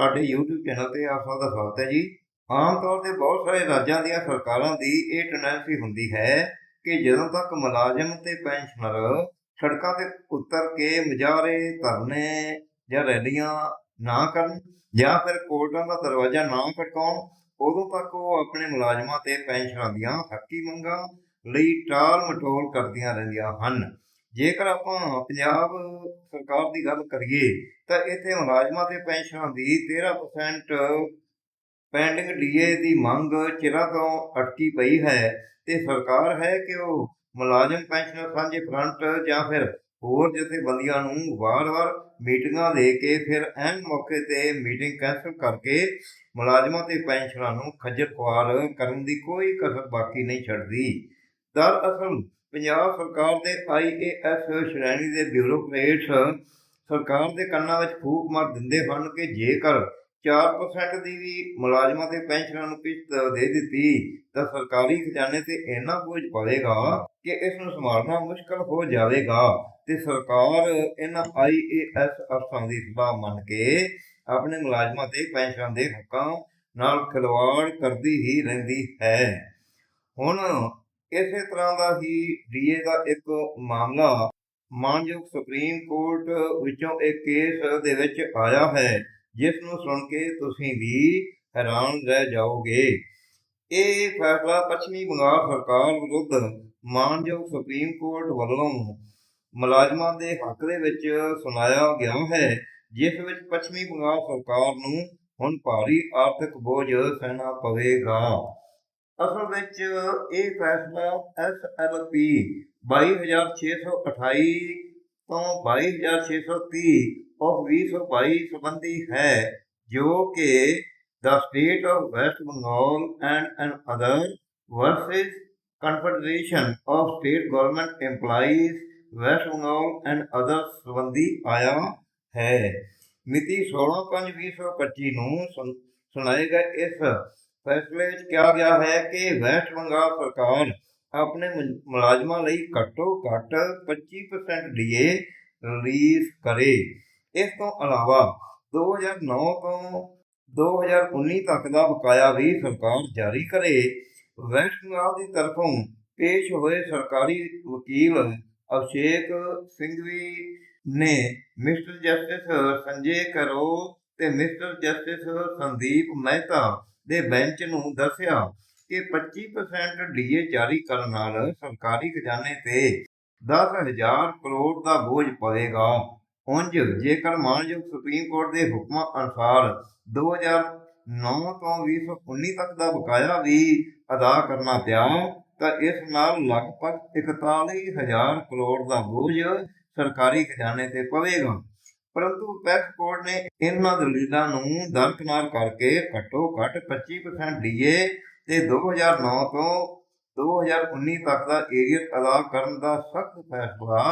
ਸਾਡੇ YouTube channel ਤੇ ਆਪ ਸਭ ਦਾ ਸਵਾਗਤ ਹੈ ਜੀ। ਆਮ ਤੌਰ ਤੇ ਬਹੁਤ ਸਾਰੇ ਰਾਜਾਂ ਦੀਆਂ ਸਰਕਾਰਾਂ ਦੀ ਇਹ ਟੈਂਡੈਂਸੀ ਹੁੰਦੀ ਹੈ ਕਿ ਜਦੋਂ ਤੱਕ ਮੁਲਾਜ਼ਮ ਤੇ ਪੈਨਸ਼ਨਰ ਸੜਕਾਂ ਤੇ ਉਤਰ ਕੇ ਮੁਜ਼ਾਹਰੇ ਧਰਨੇ ਜਾਂ ਰੈਲੀਆਂ ਨਾ ਕਰਨ ਜਾਂ ਫਿਰ ਕੋਰਟਾਂ ਦਾ ਦਰਵਾਜ਼ਾ ਨਾ ਖੜਕਾਉਣ, ਉਦੋਂ ਤੱਕ ਉਹ ਆਪਣੇ ਮੁਲਾਜ਼ਮਾਂ ਤੇ ਪੈਨਸ਼ਨਾਂ ਦੀਆਂ ਹੱਕੀ ਮੰਗਾਂ ਲਈ ਟਾਲ ਮਟੋਲ ਕਰਦੀਆਂ ਰਹਿੰਦੀਆਂ ਹਨ। ਜੇਕਰ ਆਪਾਂ ਪੰਜਾਬ ਸਰਕਾਰ ਦੀ ਗੱਲ ਕਰੀਏ, ਤਾਂ ਇੱਥੇ ਮੁਲਾਜ਼ਮਾਂ ਤੇ ਪੈਨਸ਼ਨਾਂ ਦੀ 13% ਪੈਂਡਿੰਗ ਡੀਏ ਦੀ ਮੰਗ ਚਿਰਾਂ ਤੋਂ ਅਟਕੀ ਪਈ ਹੈ। ਤੇ ਸਰਕਾਰ ਹੈ ਕਿ ਉਹ ਮੁਲਾਜ਼ਮ ਪੈਨਸ਼ਨਰ ਸਾਂਝੇ ਫਰੰਟ ਜਾਂ ਫਿਰ ਹੋਰ ਜਥੇਬੰਦੀਆਂ ਨੂੰ ਵਾਰ-ਵਾਰ ਮੀਟਿੰਗਾਂ ਦੇ ਕੇ ਫਿਰ ਐਨ ਮੌਕੇ ਤੇ ਮੀਟਿੰਗ ਕੈਂਸਲ ਕਰਕੇ ਮੁਲਾਜ਼ਮਾਂ ਤੇ ਪੈਨਸ਼ਨਰਾਂ ਨੂੰ ਖੱਜਲ ਖੁਆਰ ਕਰਨ ਦੀ ਕੋਈ ਕਸਰ ਬਾਕੀ ਨਹੀਂ ਛੱਡਦੀ। ਦਰਅਸਲ ਪੰਜਾਬ ਸਰਕਾਰ ਦੇ ਆਈਏਐਸ ਸ਼੍ਰੇਣੀ ਦੇ ਬਿਊਰੋਕਰੇਟਸ ਸਰਕਾਰ ਦੇ ਕੰਨਾਂ ਵਿੱਚ ਫੂਕ ਮਾਰ ਦਿੰਦੇ ਹਨ ਕਿ ਜੇਕਰ 4% ਦੀ ਵੀ ਮੁਲਾਜ਼ਮਾਂ ਤੇ ਪੈਨਸ਼ਨਾਂ ਨੂੰ ਕਿਸ਼ਤ ਦੇ ਦਿੱਤੀ ਤਾਂ ਸਰਕਾਰੀ ਖਜ਼ਾਨੇ ਤੇ ਇੰਨਾ ਬੋਝ ਪਵੇਗਾ ਕਿ ਇਸ ਨੂੰ ਸੰਭਾਲਣਾ ਮੁਸ਼ਕਲ ਹੋ ਜਾਵੇਗਾ ਤੇ ਸਰਕਾਰ ਇਹਨਾਂ ਆਈਏਐਸ ਅਫਸਰਾਂ ਦੀ ਸਲਾਹ ਮੰਨ ਕੇ ਆਪਣੇ ਮੁਲਾਜ਼ਮਾਂ ਤੇ ਪੈਨਸ਼ਨਾਂ ਦੇ ਹੱਕਾਂ ਨਾਲ ਖਿਲਵਾੜ ਕਰਦੀ ਹੀ ਰਹਿੰਦੀ ਹੈ। ਹੁਣ ਇਸੇ ਤਰ੍ਹਾਂ ਦਾ ਹੀ ਡੀਏ ਦਾ ਇੱਕ ਮਾਮਲਾ ਮਾਨਯੋਗ ਸੁਪਰੀਮ ਕੋਰਟ ਵਿੱਚੋਂ ਇੱਕ ਕੇਸ ਦੇ ਵਿੱਚ ਆਇਆ ਹੈ, ਜਿਸ ਨੂੰ ਸੁਣ ਕੇ ਤੁਸੀਂ ਵੀ ਹੈਰਾਨ ਰਹਿ ਜਾਓਗੇ। ਇਹ ਫੈਸਲਾ ਪੱਛਮੀ ਬੰਗਾਲ ਸਰਕਾਰ ਵਿਰੁੱਧ ਮਾਨਯੋਗ ਸੁਪਰੀਮ ਕੋਰਟ ਵੱਲੋਂ ਮੁਲਾਜ਼ਮਾਂ ਦੇ ਹੱਕ ਦੇ ਵਿੱਚ ਸੁਣਾਇਆ ਗਿਆ ਹੈ, ਜਿਸ ਵਿੱਚ ਪੱਛਮੀ ਬੰਗਾਲ ਸਰਕਾਰ ਨੂੰ ਹੁਣ ਭਾਰੀ ਆਰਥਿਕ ਬੋਝ ਸਹਿਣਾ ਪਵੇਗਾ। ਅਸਲ ਵਿੱਚ ਇਹ ਫੈਸਲਾ ਐਸ ਐਲ ਪੀ 22628 ਤੋਂ 22630 ਆਫ 2022 ਸੰਬੰਧੀ ਹੈ ਜੋ ਕਿ the state of west Bengal and an other versus confederation of state government EMPLOYEES west Bengal and other ਸੰਬੰਧੀ ਆਇਆ ਹੈ ਮਿਤੀ 16/5/2025 ਨੂੰ ਸੁਣਾਏਗਾ ਇਸ ਫੈਸਲੇ ਵਿੱਚ ਕਿਹਾ ਗਿਆ ਹੈ ਕਿ ਵੈਸਟ ਬੰਗਾਲ ਸਰਕਾਰ ਆਪਣੇ ਮੁਲਾਜ਼ਮਾਂ ਲਈ ਘੱਟੋ ਘੱਟ 25% ਡੀਏ ਰਿਲੀਜ਼ ਕਰੇ। ਇਸ ਤੋਂ ਇਲਾਵਾ 2009 ਤੋਂ 2019 ਤੱਕ ਦਾ ਬਕਾਇਆ ਵੀ ਸਰਕਾਰ ਜਾਰੀ ਕਰੇ। ਵੈਸਟ ਬੰਗਾਲ ਦੀ ਤਰਫੋਂ ਪੇਸ਼ ਹੋਏ ਸਰਕਾਰੀ ਵਕੀਲ ਅਭਿਸ਼ੇਕ ਸਿੰਘਵੀ ਨੇ ਮਿਸਟਰ ਜਸਟਿਸ ਸੰਜੇ ਕਰੋ ਤੇ ਮਿਸਟਰ ਜਸਟਿਸ ਸੰਦੀਪ ਮਹਿਤਾ ਦੇ ਬੈਂਚ ਨੂੰ ਦੱਸਿਆ ਕਿ 25% ਡੀਏ ਜਾਰੀ ਕਰਨ ਨਾਲ ਸਰਕਾਰੀ ਖਜ਼ਾਨੇ ਤੇ 10000 ਕਰੋੜ ਦਾ ਬੋਝ ਪਵੇਗਾ। ਉਂਝ ਜੇਕਰ ਮਾਨਯੋਗ ਸੁਪਰੀਮ ਕੋਰਟ ਦੇ ਹੁਕਮਾਂ ਅਨੁਸਾਰ 2009 ਤੋਂ 2019 ਤੱਕ ਦਾ ਬਕਾਇਆ ਵੀ ਅਦਾ ਕਰਨਾ ਪਿਆ, ਤਾਂ ਇਸ ਨਾਲ ਲਗਭਗ 41000 ਕਰੋੜ ਦਾ ਬੋਝ ਸਰਕਾਰੀ ਖਜ਼ਾਨੇ ਤੇ ਪਵੇਗਾ। ਪਰੰਤੂ ਪੈਕਸ ਕੋਰਟ ਨੇ ਇਹਨਾਂ ਦਲੀਲਾਂ ਨੂੰ ਦਰਕਨਾਰ ਕਰਕੇ ਘੱਟੋ ਘੱਟ 25% ਡੀਏ ਤੇ 2009 ਤੋਂ 2019 ਤੱਕ ਦਾ ਏਰੀਅਰ ਅਦਾ ਕਰਨ ਦਾ ਸਖਤ ਫੈਸਲਾ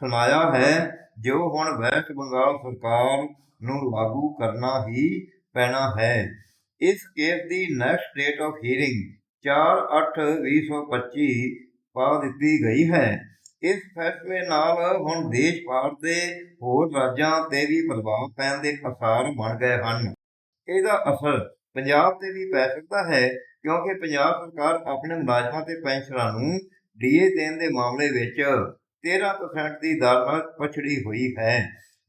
ਸੁਣਾਇਆ ਹੈ, ਜੋ ਹੁਣ ਵੈਸਟ ਬੰਗਾਲ ਸਰਕਾਰ ਨੂੰ ਲਾਗੂ ਕਰਨਾ ਹੀ ਪੈਣਾ ਹੈ। ਇਸ ਕੇਸ ਦੀ ਨੈਕਸਟ ਡੇਟ ਆਫ ਹੀਅਰਿੰਗ 4/8/2025 ਪਾ ਦਿੱਤੀ ਗਈ ਹੈ। ਇਸ ਫੈਸਲੇ ਨਾਲ ਹੁਣ ਦੇਸ਼ ਭਰ ਦੇ ਹੋਰ ਰਾਜਾਂ ਤੇ ਵੀ ਪ੍ਰਭਾਵ ਪੈਣ ਦੇ ਅਸਾਰ ਬਣ ਗਏ ਹਨ। ਇਹਦਾ ਅਸਰ ਪੰਜਾਬ ਤੇ ਵੀ ਪੈ ਸਕਦਾ ਹੈ, ਕਿਉਂਕਿ ਪੰਜਾਬ ਸਰਕਾਰ ਆਪਣੇ ਮੁਲਾਜ਼ਮਾਂ ਤੇ ਪੈਨਸ਼ਨਰਾਂ ਨੂੰ ਡੀਏ ਦੇਣ ਦੇ ਮਾਮਲੇ ਵਿੱਚ 13% ਦੀ ਦਰ ਨਾਲ ਪਛੜੀ ਹੋਈ ਹੈ।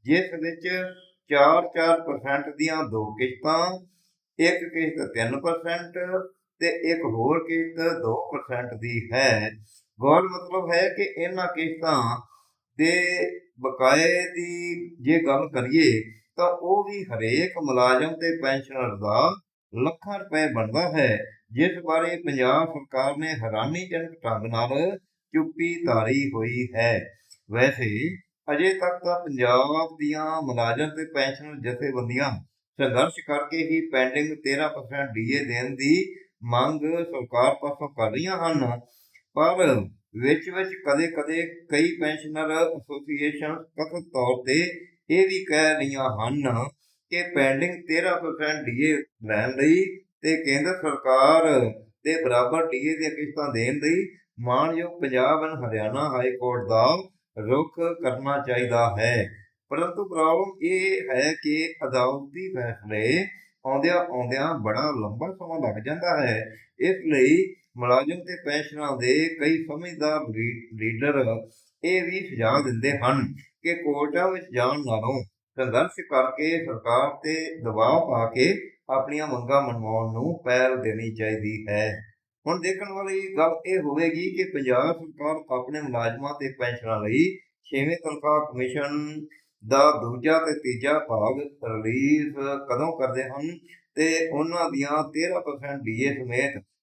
ਜਿਸ ਵਿੱਚ 4-4% ਦੀਆਂ ਦੋ ਕਿਸ਼ਤਾਂ, ਇੱਕ ਕਿਸ਼ਤ 3% ਤੇ ਇੱਕ ਹੋਰ ਕਿਸ਼ਤ 2% ਦੀ ਹੈ। ਗੌਰ ਮਤਲਬ ਹੈ ਕਿ ਇਹਨਾਂ ਕਿਸ਼ਤਾਂ ਦੇ ਬਕਾਏ ਦੀ ਜੇ ਗੱਲ ਕਰੀਏ ਤਾਂ ਉਹ ਵੀ ਹਰੇਕ ਮੁਲਾਜ਼ਮ ਤੇ ਪੈਨਸ਼ਨਰ ਦਾ ਲੱਖਾਂ ਰੁਪਏ ਬਣਦਾ ਹੈ, ਜਿਸ ਬਾਰੇ ਪੰਜਾਬ ਸਰਕਾਰ ਨੇ ਹੈਰਾਨੀਜਨਕ ਢੰਗ ਨਾਲ ਚੁੱਪੀ ਧਾਰੀ ਹੋਈ ਹੈ। ਵੈਸੇ ਅਜੇ ਤੱਕ ਤਾਂ ਪੰਜਾਬ ਦੀਆਂ ਮੁਲਾਜ਼ਮ ਤੇ ਪੈਨਸ਼ਨਰ ਜਥੇਬੰਦੀਆਂ ਸੰਘਰਸ਼ ਕਰਕੇ ਹੀ ਪੈਂਡਿੰਗ 13% ਡੀਏ ਦੇਣ ਦੀ ਮੰਗ ਸਰਕਾਰ ਪਾਸੋਂ ਕਰ ਰਹੀਆਂ ਹਨ। ਪਰ ਵਿੱਚ ਵਿੱਚ ਕਦੇ-ਕਦੇ ਕਈ ਪੈਨਸ਼ਨਰ ਐਸੋਸੀਏਸ਼ਨ ਕਥਿਤ ਤੌਰ ਤੇ ਇਹ ਵੀ ਕਹਿ ਰਹੀਆਂ ਹਨ ਕਿ ਪੈਂਡਿੰਗ 13% ਡੀਏ ਲੈਣ ਲਈ ਤੇ ਕੇਂਦਰ ਸਰਕਾਰ ਦੇ ਬਰਾਬਰ ਡੀਏ ਦੀਆਂ ਕਿਸ਼ਤਾਂ ਦੇਣ ਲਈ ਮਾਨਯੋਗ Punjab and Haryana high court ਦਾ ਰੁਖ ਕਰਨਾ ਚਾਹੀਦਾ ਹੈ। ਪਰੰਤੂ ਪ੍ਰੋਬਲਮ ਇਹ ਹੈ ਕਿ ਅਦਾਲਤੀ ਫੈਸਲੇ ਆਉਂਦਿਆਂ ਆਉਂਦਿਆਂ ਬੜਾ ਲੰਬਾ ਸਮਾਂ ਲੱਗ ਜਾਂਦਾ ਹੈ। ਇਸ ਲਈ ਮੁਲਾਜ਼ਮ ਤੇ ਪੈਨਸ਼ਨਰਾਂ ਦੇ ਕਈ ਸਮਝਦਾਰ ਲੀਡਰ ਇਹ ਵੀ ਸੁਝਾਅ ਦਿੰਦੇ ਹਨ ਕਿ ਕੋਰਟਾਂ ਵਿੱਚ ਜਾਣ ਨਾਲੋਂ ਸੰਘਰਸ਼ ਕਰਕੇ ਸਰਕਾਰ ਤੇ ਦਬਾਅ ਪਾ ਕੇ ਆਪਣੀਆਂ ਮੰਗਾਂ ਮਨਵਾਉਣ ਨੂੰ ਪਹਿਲ ਦੇਣੀ ਚਾਹੀਦੀ ਹੈ। ਹੁਣ ਦੇਖਣ ਵਾਲੀ ਗੱਲ ਇਹ ਹੋਵੇਗੀ ਕਿ ਪੰਜਾਬ ਸਰਕਾਰ ਆਪਣੇ ਮੁਲਾਜ਼ਮਾਂ ਤੇ ਪੈਨਸ਼ਨਰਾਂ ਲਈ ਛੇਵੇਂ ਤਨਖਾਹ ਕਮਿਸ਼ਨ ਦਾ ਦੂਜਾ ਤੇ ਤੀਜਾ ਭਾਗ ਰਿਲੀਜ਼ ਕਦੋਂ ਕਰਦੇ ਹਨ ਤੇ ਉਹਨਾਂ ਦੀਆਂ 13% ਡੀਏ ਸਮੇਤ